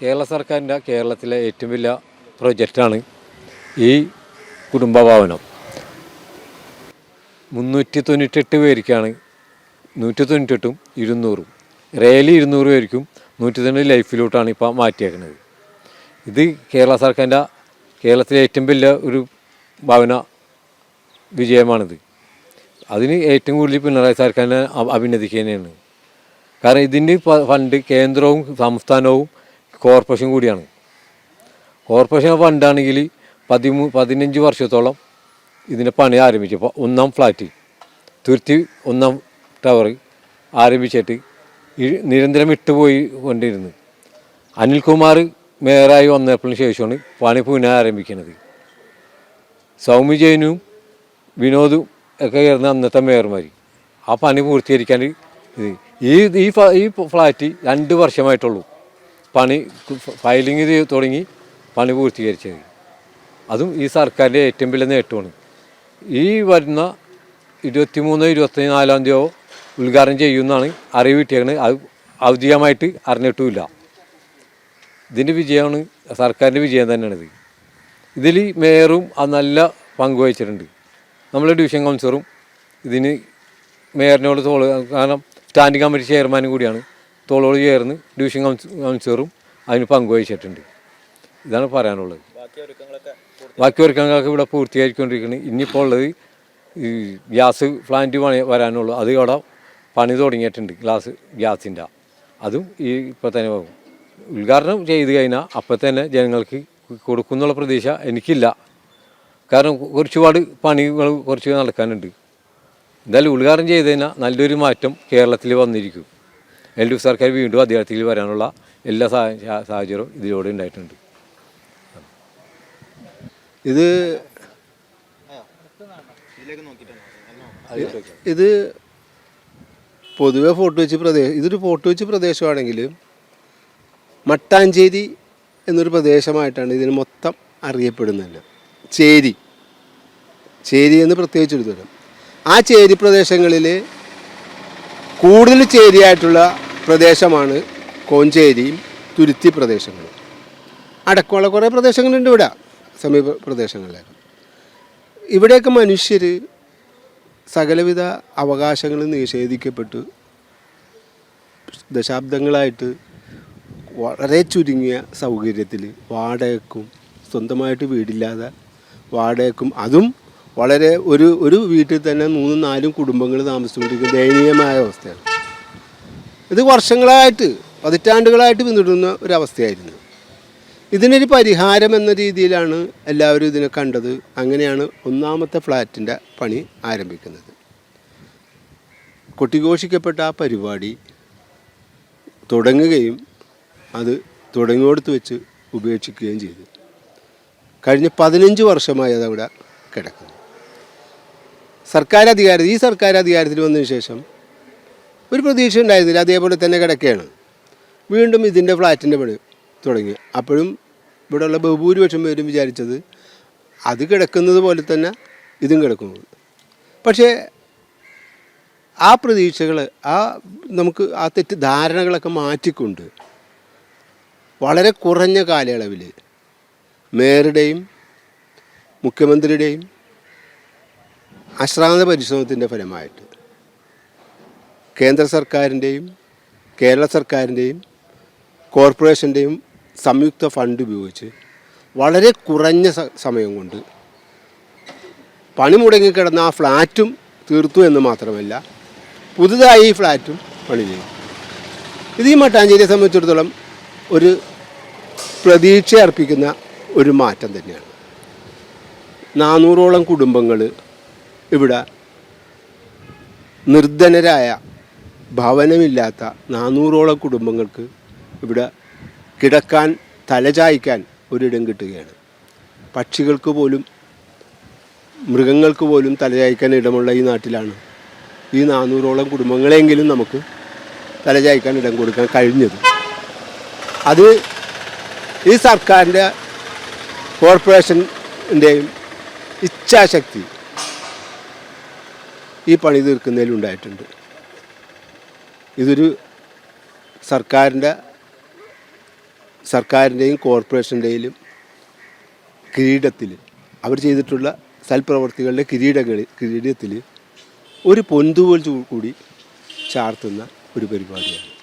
കേരള സർക്കാരിന്റെ കേരളത്തിലെ ഏറ്റവും വലിയ പ്രൊജക്റ്റാണ് ഈ കുടുംബഭവനം. മുന്നൂറ്റി തൊണ്ണൂറ്റെട്ട് പേർക്കാണ് നൂറ്റി തൊണ്ണൂറ്റെട്ടും ഇരുന്നൂറും. റേലി ഇരുന്നൂറ് പേർക്കും നൂറ്റി തൊണ്ണൂറ് ലൈഫിലോട്ടാണ് ഇപ്പോൾ മാറ്റിയേക്കുന്നത് ഇത് കേരള സർക്കാരിന്റെ കേരളത്തിലെ ഏറ്റവും വലിയ ഒരു ഭവന വിജയമാണിത്. അതിന് ഏറ്റവും കൂടുതൽ പിണറായി സർക്കാരിനെ അഭിനന്ദിക്കുക തന്നെയാണ് കാരണം ഇതിന്റെ ഫണ്ട് കേന്ദ്രവും സംസ്ഥാനവും കോർപ്പറേഷൻ കൂടിയാണ്. കോർപ്പറേഷൻ ഫണ്ടാണെങ്കിൽ പതിമൂ പതിനഞ്ച് വർഷത്തോളം ഇതിന്റെ പണി ആരംഭിച്ചു ഇപ്പോൾ ഒന്നാം ഫ്ലാറ്റ് തുരുത്തി ഒന്നാം ടവർ ആരംഭിച്ചിട്ട് നിരന്തരം ഇട്ടുപോയി കൊണ്ടിരുന്നു അനിൽകുമാർ മേയറായി വന്നപ്പോഴും ശേഷമാണ് പണി പുനഃ ആരംഭിക്കുന്നത് സൗമ്യ ജൈനും വിനോദും ഒക്കെ ആയിരുന്നു അന്നത്തെ മേയർമാർ ആ പണി പൂർത്തീകരിക്കാൻ ഇത് ഈ ഈ ഫ്ലാറ്റ് രണ്ട് വർഷമായിട്ടുള്ളൂ. പണി ഫയലിംഗ് തുടങ്ങി പണി പൂർത്തീകരിച്ചത്. അതും ഈ സർക്കാരിന്റെ ഏറ്റവും വലിയ നേട്ടമാണ്. ഈ വരുന്ന ഇരുപത്തിമൂന്ന് ഇരുപത്തി നാലാം തീയതി ഉദ്ഘാടനം ചെയ്യുമെന്നാണ് അറിവ് കിട്ടിയത് അത് ഔദ്യോഗികമായിട്ട് അറിഞ്ഞിട്ടുമില്ല. ഇതിന്റെ വിജയമാണ് സർക്കാരിന്റെ വിജയം തന്നെയാണിത്. ഇതിൽ മേയറും അത് നല്ല പങ്ക് വഹിച്ചിട്ടുണ്ട്. നമ്മളെ ഡിവിഷൻ കൗൺസിലറും ഇതിന് മേയറിനോട് തോൾ കാരണം സ്റ്റാൻഡിംഗ് കമ്മിറ്റി ചെയർമാനും കൂടിയാണ്. തോളോട് ചേർന്ന് ഡിവിഷൻ കൗൺസ് കൗൺസിലറും അതിന് പങ്കുവഹിച്ചിട്ടുണ്ട്. ഇതാണ് പറയാനുള്ളത്. ബാക്കി ഒരുക്കങ്ങളൊക്കെ ഇവിടെ പൂർത്തിയായിക്കൊണ്ടിരിക്കുന്നത് ഇനിയിപ്പോൾ ഉള്ളത് ഈ ഗ്യാസ് പ്ലാന്റ് പണി വരാനുള്ളൂ. അത് ഇവിടെ പണി തുടങ്ങിയിട്ടുണ്ട് ഗ്ലാസ് ഗ്യാസിന്റെ. അതും ഈ ഇപ്പോൾ തന്നെ പോകും ഉദ്ഘാടനം ചെയ്ത് കഴിഞ്ഞാൽ അപ്പം തന്നെ ജനങ്ങൾക്ക് കൊടുക്കുന്നുള്ള പ്രതീക്ഷ എനിക്കില്ല. കാരണം കുറച്ചുപാട് പണികൾ കുറച്ച് നടക്കാനുണ്ട്. എന്തായാലും ഉദ്ഘാടനം ചെയ്ത് കഴിഞ്ഞാൽ നല്ലൊരു മാറ്റം കേരളത്തിൽ വന്നിരിക്കും. എൽ ഡി എഫ് സർക്കാർ വീണ്ടും അധികാരത്തിൽ വരാനുള്ള എല്ലാ സാഹചര്യവും ഇതിലൂടെ ഉണ്ടായിട്ടുണ്ട്. ഇത് ഇത് പൊതുവെ ഫോർട്ട് വെച്ച് പ്രദേശം ഇതൊരു ഫോർട്ട് വെച്ച് പ്രദേശമാണെങ്കിൽ മട്ടാഞ്ചേരി എന്നൊരു പ്രദേശമായിട്ടാണ് ഇതിന് മൊത്തം അറിയപ്പെടുന്നത്. ചേരി. ചേരി എന്ന് പ്രത്യേകിച്ച് ഒരു തരം. ആ ചേരി പ്രദേശങ്ങളിൽ കൂടുതൽ ചേരിയായിട്ടുള്ള പ്രദേശമാണ് കോഞ്ചേരിയും തുരുത്തി പ്രദേശങ്ങളും. അടക്കമുള്ള കുറേ പ്രദേശങ്ങളുണ്ട് ഇവിടെ സമീപ പ്രദേശങ്ങളിലേക്ക്. ഇവിടെയൊക്കെ മനുഷ്യർ സകലവിധ അവകാശങ്ങളിൽ നിഷേധിക്കപ്പെട്ടു. ദശാബ്ദങ്ങളായിട്ട് വളരെ ചുരുങ്ങിയ സൗകര്യത്തിൽ വാടകയ്ക്കും സ്വന്തമായിട്ട് വീടില്ലാതെ വാടകയ്ക്കും അതും വളരെ ഒരു ഒരു വീട്ടിൽ തന്നെ മൂന്നും നാലും കുടുംബങ്ങൾ താമസിച്ചുകൊണ്ടിരിക്കുന്ന ദയനീയമായ അവസ്ഥയാണ്. ഇത് വർഷങ്ങളായിട്ട് പതിറ്റാണ്ടുകളായിട്ട് പിന്തുടരുന്ന ഒരവസ്ഥയായിരുന്നു. ഇതിനൊരു പരിഹാരം എന്ന രീതിയിലാണ് എല്ലാവരും ഇതിനെ കണ്ടത്. അങ്ങനെയാണ് ഒന്നാമത്തെ ഫ്ലാറ്റിന്റെ പണി ആരംഭിക്കുന്നത്. കൊട്ടിഘോഷിക്കപ്പെട്ട ആ പരിപാടി തുടങ്ങുകയും അത് തുടങ്ങിയോടത്ത് വെച്ച് ഉപേക്ഷിക്കുകയും ചെയ്തു. കഴിഞ്ഞ പതിനഞ്ച് വർഷമായി അതവിടെ കിടക്കുന്നു. സർക്കാർ അധികാരം ഈ സർക്കാർ അധികാരത്തിൽ വന്നതിന് ശേഷം ഒരു പ്രതീക്ഷ ഉണ്ടായിരുന്നില്ല. അതേപോലെ തന്നെ കിടക്കുകയാണ്. വീണ്ടും ഇതിന്റെ ഫ്ലാറ്റിന്റെ പണി തുടങ്ങി. അപ്പോഴും ഇവിടെയുള്ള ബഹുഭൂരിപക്ഷം പേരും വിചാരിച്ചത് അത് കിടക്കുന്നത് പോലെ തന്നെ ഇതും കിടക്കുന്നു പക്ഷേ ആ പ്രതീക്ഷകൾ ആ നമുക്ക് ആ തെറ്റ് ധാരണകളൊക്കെ മാറ്റിക്കൊണ്ട് വളരെ കുറഞ്ഞ കാലയളവിൽ മേയറുടെയും മുഖ്യമന്ത്രിയുടെയും അശ്രാന്ത പരിശ്രമത്തിന്റെ ഫലമായിട്ട് കേന്ദ്ര സർക്കാരിന്റെയും കേരള സർക്കാരിന്റെയും കോർപ്പറേഷന്റെയും സംയുക്ത ഫണ്ട് ഉപയോഗിച്ച് വളരെ കുറഞ്ഞ സമയം കൊണ്ട് പണി മുടങ്ങിക്കിടന്ന ആ ഫ്ലാറ്റും തീർത്തു എന്ന് മാത്രമല്ല പുതുതായി ഈ ഫ്ലാറ്റും പണി ചെയ്തു. ഇത് ഈ മട്ടാഞ്ചേരിയെ സംബന്ധിച്ചിടത്തോളം ഒരു പ്രതീക്ഷ അർപ്പിക്കുന്ന ഒരു മാറ്റം തന്നെയാണ്. നാനൂറോളം കുടുംബങ്ങൾ ഇവിടെ നിർധനരായ ഭവനമില്ലാത്ത നാനൂറോളം കുടുംബങ്ങൾക്ക് ഇവിടെ കിടക്കാൻ തലചായ്ക്കാൻ ഒരിടം കിട്ടുകയാണ്. പക്ഷികൾക്ക് പോലും മൃഗങ്ങൾക്ക് പോലും തലചായ്ക്കാൻ ഇടമുള്ള ഈ നാട്ടിലാണ് ഈ നാനൂറോളം കുടുംബങ്ങളെങ്കിലും നമുക്ക് തലചായ്ക്കാൻ ഇടം കൊടുക്കാൻ കഴിഞ്ഞത്. അത് ഈ സർക്കാരിന്റെ കോർപ്പറേഷന്റെയും ഇച്ഛാശക്തി ഈ പണി തീർക്കുന്നതിലുണ്ടായിട്ടുണ്ട് ഇതൊരു സർക്കാരിന്റെ സർക്കാരിന്റെയും കോർപ്പറേഷന്റെയും കിരീടത്തിൽ അവർ ചെയ്തിട്ടുള്ള സൽപ്രവർത്തികളുടെ കിരീടങ്ങളിൽ കിരീടത്തിൽ ഒരു പൊന്തുപോൽ കൂടി ചാർത്തുന്ന ഒരു പരിപാടിയാണ്.